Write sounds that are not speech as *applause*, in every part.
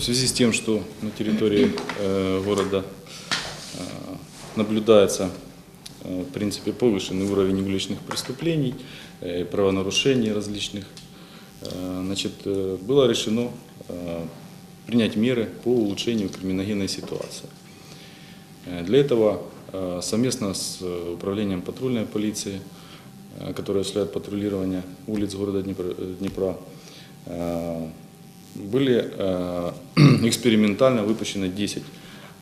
В связи с тем, что на территории э, города э, наблюдается э, в принципе повышенный уровень уличных преступлений, правонарушений различных, значит, было решено принять меры по улучшению криминогенной ситуации. Для этого совместно с управлением патрульной полиции, которое осуществляет патрулирование улиц города Днепра, были э, *clears throat* экспериментально выпущены 10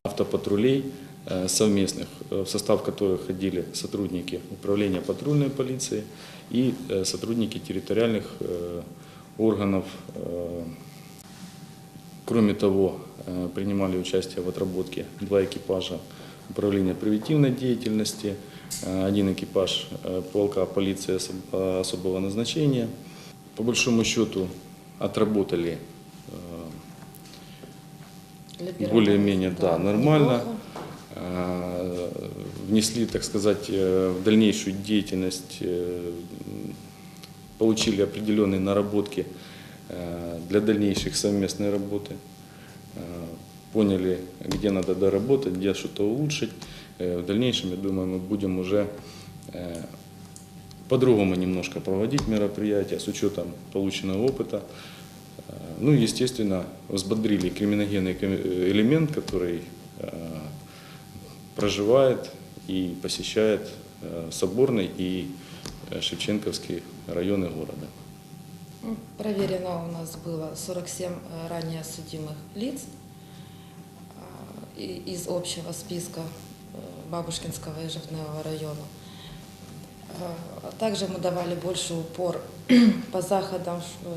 автопатрулей э, совместных, э, в состав которых ходили сотрудники управления патрульной полиции и сотрудники территориальных органов Кроме того, принимали участие в отработке два экипажа управления превентивной деятельности, один экипаж полка полиции особ- особого назначения. По большому счету отработали более-менее да, нормально. Э, Внесли, так сказать, э, в дальнейшую деятельность, э, получили определенные наработки э, для дальнейших совместной работы. Поняли, где надо доработать, где что-то улучшить. В дальнейшем, я думаю, мы будем уже по-другому немножко проводить мероприятия с учетом полученного опыта. Э, Ну естественно, взбодрили криминогенный э, элемент, который э, проживает и посещает Соборный и Шевченковский районы города. Ну, Проверено у нас было 47 э, ранее судимых лиц из общего списка Бабушкинского и Жовтневого района. А, а Также мы давали больше упор *clears throat* по заходам, ш- э,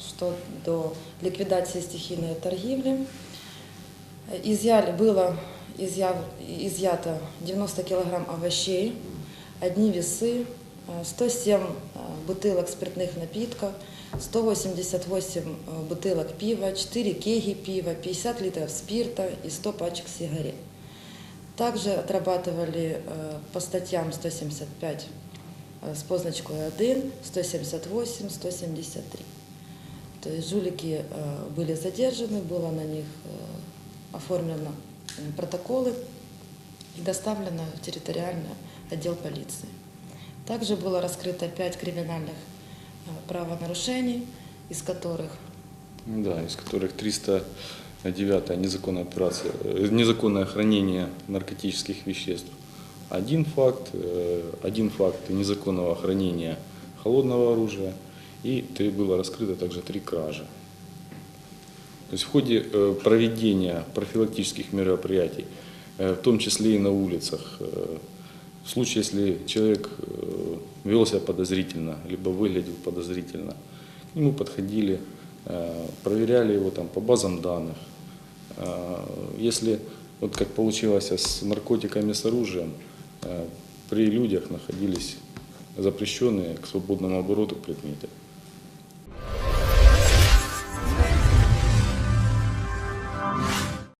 что до ликвидации стихийной торгивли. Э, Изъяли, было изъяв- изъято 90 килограмм овощей, одни весы, э, 107 э, бутылок спиртных напитков, 188 э, бутылок пива, 4 кеги пива, 50 литров спирта и 100 пачек сигарет. Также отрабатывали э, по статьям 175 с позначкой 1, 178, 173. То есть жулики э, были задержаны, было на них э, оформлено э, протоколы и доставлено в территориальный отдел полиции. Также было раскрыто пять криминальных правонарушений, из которых Да, из которых 309 незаконная операция, незаконное хранение наркотических веществ. Один факт, э, один факт незаконного хранения холодного оружия и три- было раскрыто также три кражи. То есть в ходе э, проведения профилактических мероприятий, э, в том числе и на улицах, в случае, если человек вел себя подозрительно, либо выглядел подозрительно, к нему подходили, проверяли его там по базам данных. Если, вот как получилось с наркотиками, с оружием, при людях находились запрещенные к свободному обороту предметы.